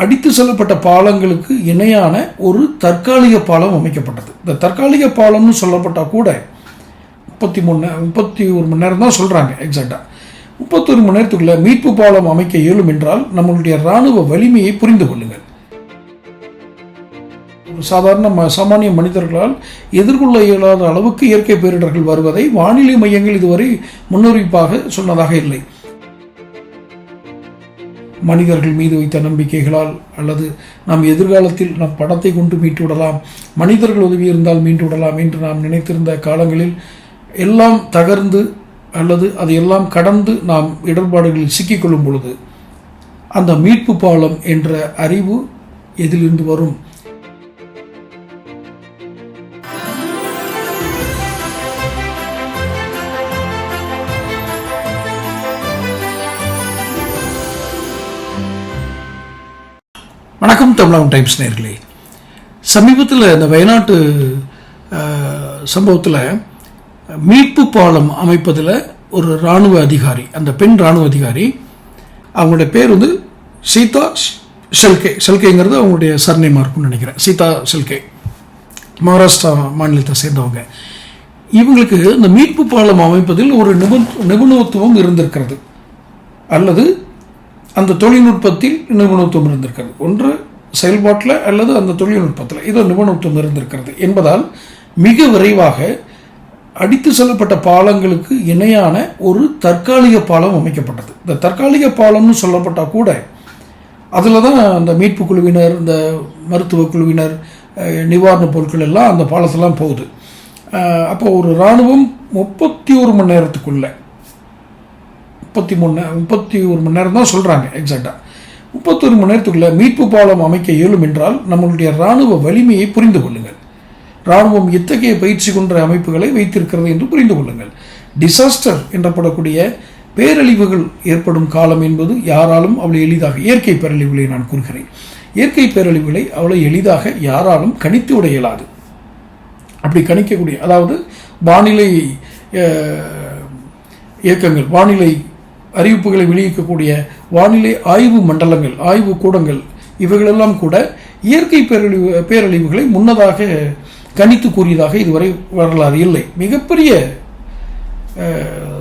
அடித்து செல்லப்பட்ட பாலங்களுக்கு இணையான ஒரு தற்காலிக பாலம் அமைக்கப்பட்டது. இந்த தற்காலிக பாலம்னு சொல்லப்பட்டால் கூட முப்பத்தி மூணு முப்பத்தி ஒரு மணி நேரம் தான் சொல்கிறாங்க எக்ஸாக்டாக முப்பத்தொரு மணி நேரத்துக்குள்ள மீட்பு பாலம் அமைக்க இயலும் என்றால் நம்மளுடைய இராணுவ வலிமையை புரிந்து கொள்ளுங்கள். ஒரு சாதாரண ம சாமானிய மனிதர்களால் எதிர்கொள்ள இயலாத அளவுக்கு இயற்கை பேரிடர்கள் வருவதை வானிலை மையங்கள் இதுவரை முன்னறிவிப்பாக சொன்னதாக இல்லை. மனிதர்கள் மீது வைத்த நம்பிக்கைகளால் அல்லது நாம் எதிர்காலத்தில் நம் படத்தை கொண்டு மீட்டு விடலாம் மனிதர்கள் உதவி இருந்தால் மீண்டு விடலாம் என்று நாம் நினைத்திருந்த காலங்களில் எல்லாம் தகர்ந்து அல்லது அதையெல்லாம் கடந்து நாம் இடர்பாடுகளில் சிக்கிக்கொள்ளும் பொழுது அந்த மீட்பு பாலம் என்ற அறிவு எதிலிருந்து வரும்? வணக்கம் தமிழகம் டைம்ஸ் நேர்களே. சமீபத்தில் இந்த வயநாட்டு சம்பவத்தில் மீட்பு பாலம் அமைப்பதில் ஒரு இராணுவ அதிகாரி அந்த பெண் இராணுவ அதிகாரி அவங்களுடைய பேர் வந்து சீதா செல்கே. செல்கேங்கிறது அவங்களுடைய சர்நேமாக இருக்கும்னு நினைக்கிறேன். சீதா செல்கே. மகாராஷ்டிரா மாநிலத்தை சேர்ந்தவங்க. இவங்களுக்கு இந்த மீட்பு பாலம் அமைப்பதில் ஒரு நிபு நிபுணத்துவம் இருந்திருக்கிறது. அல்லது அந்த தொழில்நுட்பத்தில் நிபுணத்துவம் இருந்திருக்கிறது. ஒன்று செயல்பாட்டில் அல்லது அந்த தொழில்நுட்பத்தில். இதோ நிபுணத்துவம் இருந்திருக்கிறது என்பதால் மிக விரைவாக அடித்து செல்லப்பட்ட பாலங்களுக்கு இணையான ஒரு தற்காலிக பாலம் அமைக்கப்பட்டது. இந்த தற்காலிக பாலம்னு சொல்லப்பட்டால் கூட அதில் தான் அந்த மீட்பு குழுவினர் இந்த மருத்துவ குழுவினர் நிவாரணப் பொருட்கள் எல்லாம் அந்த பாலத்தெல்லாம் போகுது. அப்போது அப்போ ஒரு இராணுவம் முப்பத்தி ஒரு மணி நேரத்துக்குள்ளே முப்பத்தி மூணு முப்பத்தி ஒரு மணி நேரம் தான் சொல்கிறாங்க எக்ஸாக்டாக முப்பத்தொரு மணி நேரத்துக்குள்ளே மீட்பு பாலம் அமைக்க இயலும் என்றால் நம்மளுடைய இராணுவ வலிமையை புரிந்து கொள்ளுங்கள். இராணுவம் இத்தகைய பயிற்சி கொண்ட அமைப்புகளை வைத்திருக்கிறது என்று புரிந்து கொள்ளுங்கள். டிசாஸ்டர் என்றப்படக்கூடிய பேரழிவுகள் ஏற்படும் காலம் என்பது யாராலும் அவ்வளோ எளிதாக இயற்கை பேரழிவுகளை நான் கூறுகிறேன். இயற்கை பேரழிவுகளை அவ்வளோ எளிதாக யாராலும் கணித்து விட இயலாது. அப்படி கணிக்கக்கூடிய அதாவது வானிலை இயக்கங்கள் வானிலை அறிவிப்புகளை வெளியிடக்கூடிய வானிலை ஆய்வு மண்டலங்கள் ஆய்வு கூடங்கள் இவைகளெல்லாம் கூட இயற்கை பேரழிவு பேரழிவுகளை முன்னதாக கணித்து கூறியதாக இதுவரை வரலாறு இல்லை. மிகப்பெரிய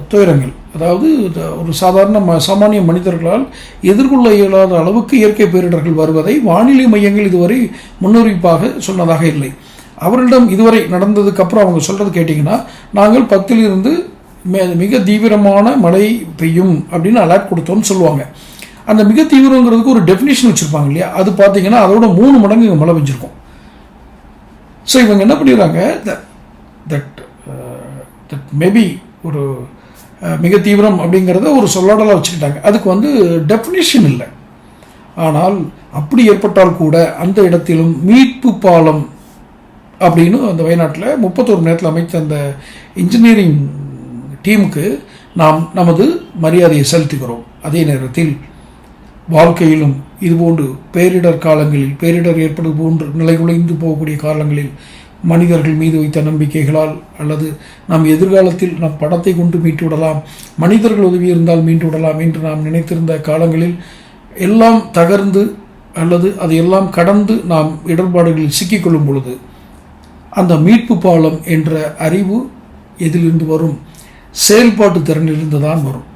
துயரங்கள். அதாவது ஒரு சாதாரண ம- சாமானிய மனிதர்களால் எதிர்கொள்ள இயலாத அளவுக்கு இயற்கை பேரிடர்கள் வருவதை வானிலை மையங்கள் இதுவரை முன்னறிவிப்பாக சொன்னதாக இல்லை. அவர்களிடம் இதுவரை நடந்ததுக்கு அப்புறம் அவங்க சொல்கிறது கேட்டிங்கன்னா நாங்கள் பத்திலிருந்து மிக தீவிரமான மழை பெய்யும் அப்படின்னு அலர்ட் கொடுத்தோம்னு சொல்லுவாங்க. அந்த மிக தீவிரங்கிறதுக்கு ஒரு டெஃபினேஷன் வச்சுருப்பாங்க இல்லையா? அது பார்த்தீங்கன்னா அதோட மூணு மடங்கு இங்கே மழை பெஞ்சிருக்கும். ஸோ இவங்க என்ன பண்ணிடுறாங்க? தட் தட் மேபி ஒரு uh, மிக தீவிரம் அப்படிங்கிறத ஒரு சொல்லாடலாக வச்சுக்கிட்டாங்க. அதுக்கு வந்து டெஃபினேஷன் இல்லை. ஆனால் அப்படி ஏற்பட்டால் கூட அந்த இடத்திலும் மீட்பு பாலம் அப்படின்னு அந்த வயநாட்டில் முப்பத்தோரு மணி நேரத்தில் அமைத்த அந்த இன்ஜினியரிங் டீமுக்கு நாம் நமது மரியாதையை செலுத்துகிறோம். அதே நேரத்தில் வாழ்க்கையிலும் இதுபோன்று பேரிடர் காலங்களில் பேரிடர் ஏற்படுவது போன்று நிலைகுலைந்து போகக்கூடிய காலங்களில் மனிதர்கள் மீது வைத்த நம்பிக்கைகளால் அல்லது நாம் எதிர்காலத்தில் நம் படத்தை கொண்டு மீட்டு விடலாம் மனிதர்கள் உதவி இருந்தால் மீண்டு விடலாம் என்று நாம் நினைத்திருந்த காலங்களில் எல்லாம் தகர்ந்து அல்லது அதையெல்லாம் கடந்து நாம் இடர்பாடுகளில் சிக்கிக்கொள்ளும் பொழுது அந்த மீட்பு பாலம் என்ற அறிவு எதிலிருந்து வரும்? செயல்பாட்டு திறனிலிருந்து தான் வரும்.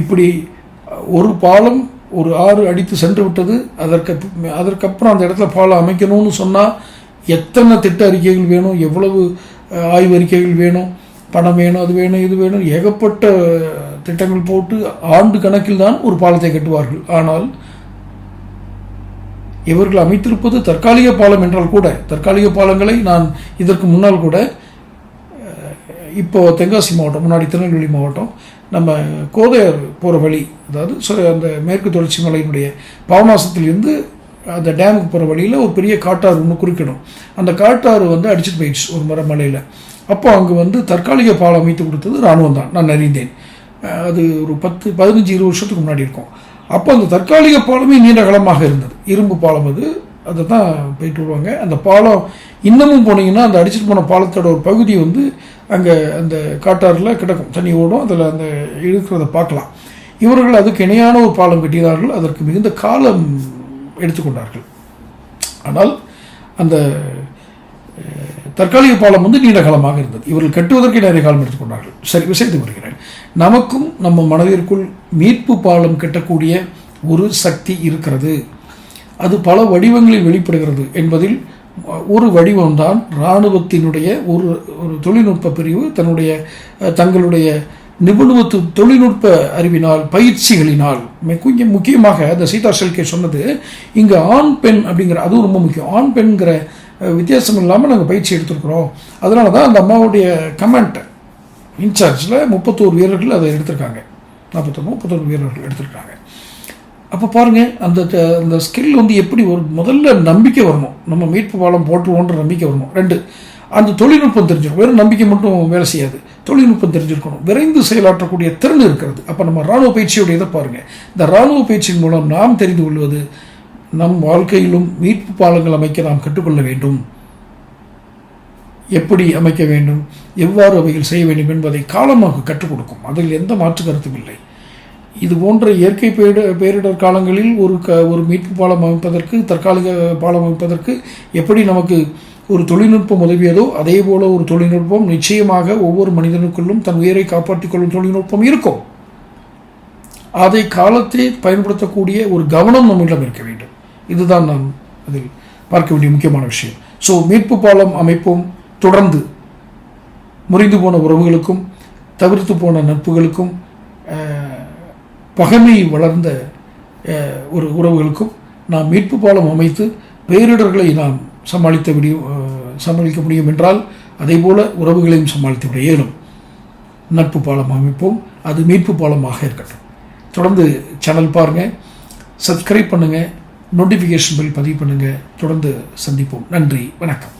இப்படி ஒரு பாலம் ஒரு ஆறு அடித்து சென்று விட்டது அதற்கு அதற்கப்புறம் அந்த இடத்துல பாலம் அமைக்கணும்னு சொன்னால் எத்தனை திட்ட அறிக்கைகள் வேணும் எவ்வளவு ஆய்வு அறிக்கைகள் வேணும் பணம் வேணும் அது வேணும் இது வேணும் ஏகப்பட்ட திட்டங்கள் போட்டு ஆண்டு கணக்கில் தான் ஒரு பாலத்தை கட்டுவார்கள். ஆனால் இவர்கள் அமைத்திருப்பது தற்காலிக பாலம் என்றால் கூட தற்காலிக பாலங்களை நான் இதற்கு முன்னால் கூட இப்போ தென்காசி மாவட்டம் முன்னாடி திருநெல்வேலி மாவட்டம் நம்ம கோதையர் போகிற வழி அதாவது சொ- அந்த மேற்கு தொடர்ச்சி மலையினுடைய பாவநாசத்திலிருந்து அந்த டேமுக்கு போகிற வழியில் ஒரு பெரிய காட்டாறு ஒன்று குறுக்கிடும். அந்த காட்டாறு வந்து அடிச்சிட்டு போயிடுச்சு ஒரு மர மலையில். அப்போ அங்கே வந்து தற்காலிக பாலம் அமைத்து கொடுத்தது இராணுவம் தான் நான் அறிந்தேன். அது ஒரு பத்து பதினஞ்சு இருபது வருஷத்துக்கு முன்னாடி இருக்கும். அப்போ அந்த தற்காலிக பாலமே நீண்ட காலமாக இருந்தது. இரும்பு பாலம் அது அதை தான் போயிட்டு வருவாங்க. அந்த பாலம் இன்னமும் போனீங்கன்னா அந்த அடிச்சிட்டு போன பாலத்தோட ஒரு பகுதி வந்து அங்கே அந்த காட்டாறில் கிடக்கும். தண்ணி ஓடும். அதில் அந்த இருக்கிறத பார்க்கலாம். இவர்கள் அதுக்கு இணையான ஒரு பாலம் கட்டினார்கள். அதற்கு மிகுந்த காலம் எடுத்துக்கொண்டார்கள் ஆனால் அந்த தற்காலிக பாலம் வந்து நீண்ட காலமாக இருந்தது. இவர்கள் கட்டுவதற்கு நிறைய காலம் எடுத்துக்கொண்டார்கள் சரி விஷயத்துக்கு வருகிறேன். நமக்கும் நம்ம மனதிற்குள் மீட்பு பாலம் கட்டக்கூடிய ஒரு சக்தி இருக்கிறது. அது பல வடிவங்களில் வெளிப்படுகிறது என்பதில் ஒரு வடிவம்தான் இராணுவத்தினுடைய ஒரு ஒரு தொழில்நுட்ப பிரிவு தன்னுடைய தங்களுடைய நிபுணத்துவ தொழில்நுட்ப அறிவினால் பயிற்சிகளினால். மிக கொஞ்சம் முக்கியமாக இந்த சீதா செல்கே சொன்னது இங்கே ஆண் பெண் அப்படிங்கிற அதுவும் ரொம்ப முக்கியம். ஆண் பெண்கிற வித்தியாசம் இல்லாமல் நாங்கள் பயிற்சி எடுத்திருக்கிறோம். அதனால தான் அந்த அம்மாவுடைய கமெண்ட் இன்சார்ஜில் முப்பத்தோரு வீரர்கள் அதை எடுத்திருக்காங்க. நாற்பத்தொன்று முப்பத்தொரு வீரர்கள் எடுத்திருக்காங்க. அப்போ பாருங்கள் அந்த அந்த ஸ்கில் வந்து எப்படி ஒரு முதல்ல நம்பிக்கை வரணும்? நம்ம மீட்பு பாலம் போட்டுருவோன்ற நம்பிக்கை வரணும். ரெண்டு அந்த தொழில்நுட்பம் தெரிஞ்சிருக்கும் வெறும் நம்பிக்கை மட்டும் வேலை செய்யாது. தொழில்நுட்பம் தெரிஞ்சிருக்கணும். விரைந்து செயலாற்றக்கூடிய திறன் இருக்கிறது. அப்போ நம்ம ராணுவ பயிற்சியுடைய இதை பாருங்கள் இந்த ராணுவ பயிற்சியின் மூலம் நாம் தெரிந்து கொள்வது நம் வாழ்க்கையிலும் மீட்பு பாலங்கள் அமைக்க நாம் கற்றுக்கொள்ள வேண்டும். எப்படி அமைக்க வேண்டும்? எவ்வாறு அவைகள் செய்ய வேண்டும் என்பதை காலமாக கற்றுக் கொடுக்கும். அதில் எந்த மாற்று கருத்தும் இல்லை. இது போன்ற இயற்கை பேரிட பேரிடர் காலங்களில் ஒரு க ஒரு மீட்பு பாலம் அமைப்பதற்கு தற்காலிக பாலம் அமைப்பதற்கு எப்படி நமக்கு ஒரு தொழில்நுட்பம் உதவியதோ அதே போல ஒரு தொழில்நுட்பம் நிச்சயமாக ஒவ்வொரு மனிதனுக்குள்ளும் தன் உயிரை காப்பாற்றிக் கொள்ளும் தொழில்நுட்பம் இருக்கும். அதை காலத்தை பயன்படுத்தக்கூடிய ஒரு கவனம் நம்மிடம் இருக்க வேண்டும். இதுதான் நாம் அதில் பார்க்க வேண்டிய முக்கியமான விஷயம். ஸோ மீட்பு பாலம் அமைப்போம் தொடர்ந்து. முறிந்து போன உறவுகளுக்கும் தவிர்த்து போன நட்புகளுக்கும் பகைமை வளர்ந்த ஒரு உறவுகளுக்கும் நாம் மீட்பு பாலம் அமைத்து பேரிடர்களை நாம் சமாளித்த முடியும் சமாளிக்க முடியும் என்றால் அதேபோல உறவுகளையும் சமாளித்து விட இயலும். நட்பு பாலம் அமைப்போம். அது மீட்பு பாலமாக இருக்கட்டும். தொடர்ந்து சேனல் பாருங்கள் சப்ஸ்கிரைப் பண்ணுங்கள் நோட்டிஃபிகேஷன் பில் பதிவு பண்ணுங்கள் தொடர்ந்து சந்திப்போம். நன்றி. வணக்கம்.